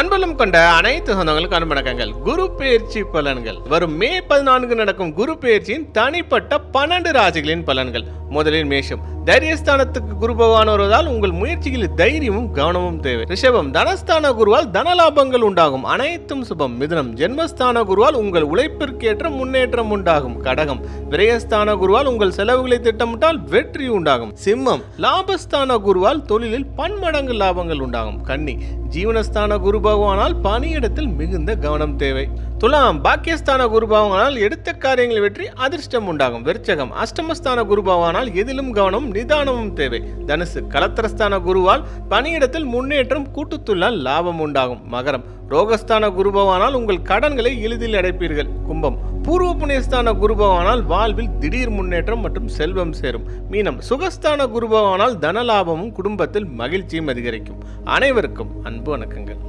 அன்பலம் கொண்ட அனைத்து சொந்தங்களுக்கு அன்பணக்கங்கள் குரு பயிற்சி பலன்கள். வரும் மே பதினான்கு நடக்கும் குரு பெயர்ச்சியின் தனிப்பட்ட பன்னெண்டு ராசிகளின் பலன்கள். முதலில் மேஷம். தைரியஸ்தானத்துக்கு குரு பகவான் வருவதால் உங்கள் முயற்சிகளில் தைரியமும் கவனமும் தேவை. ரிஷபம். தனஸ்தான குருவால் தனலாபங்கள் உண்டாகும். அனைத்தும் சுபம். மிதுனம். ஜென்மஸ்தான குருவால் உங்கள் உழைப்பிற்கேற்ற முன்னேற்றம் உண்டாகும். கடகம். விரயஸ்தான குருவால் உங்கள் செலவுகளை திட்டமிட்டால் வெற்றி உண்டாகும். சிம்மம். லாபஸ்தான குருவால் தொழிலில் பன்மடங்கு லாபங்கள் உண்டாகும். கன்னி. ஜீவனஸ்தான குருபாவானால் பணியிடத்தில் மிகுந்த கவனம் தேவை. துலாம் பாக்கியஸ்தான குருபாவானால் எடுத்த காரியங்கள் வெற்றி அதிர்ஷ்டம் உண்டாகும். விருச்சகம் அஷ்டமஸ்தான குருபாவானால் எதிலும் கவனம் நிதானமும் தேவை. தனுசு கலத்திரஸ்தான குருவால் பணியிடத்தில் முன்னேற்றம் கூட்டுத்துள்ளால் லாபம் உண்டாகும். மகரம் ரோகஸ்தான குருபவானால் உங்கள் கடன்களை எளிதில் அடைப்பீர்கள். கும்பம் பூர்வ புண்ணியஸ்தான குருபவானால் வாழ்வில் திடீர் முன்னேற்றம் மற்றும் செல்வம் சேரும். மீனம் சுகஸ்தான குருபவானால் தன தனலாபமும் குடும்பத்தில் மகிழ்ச்சியும் அதிகரிக்கும். அனைவருக்கும் அன்பு வணக்கங்கள்.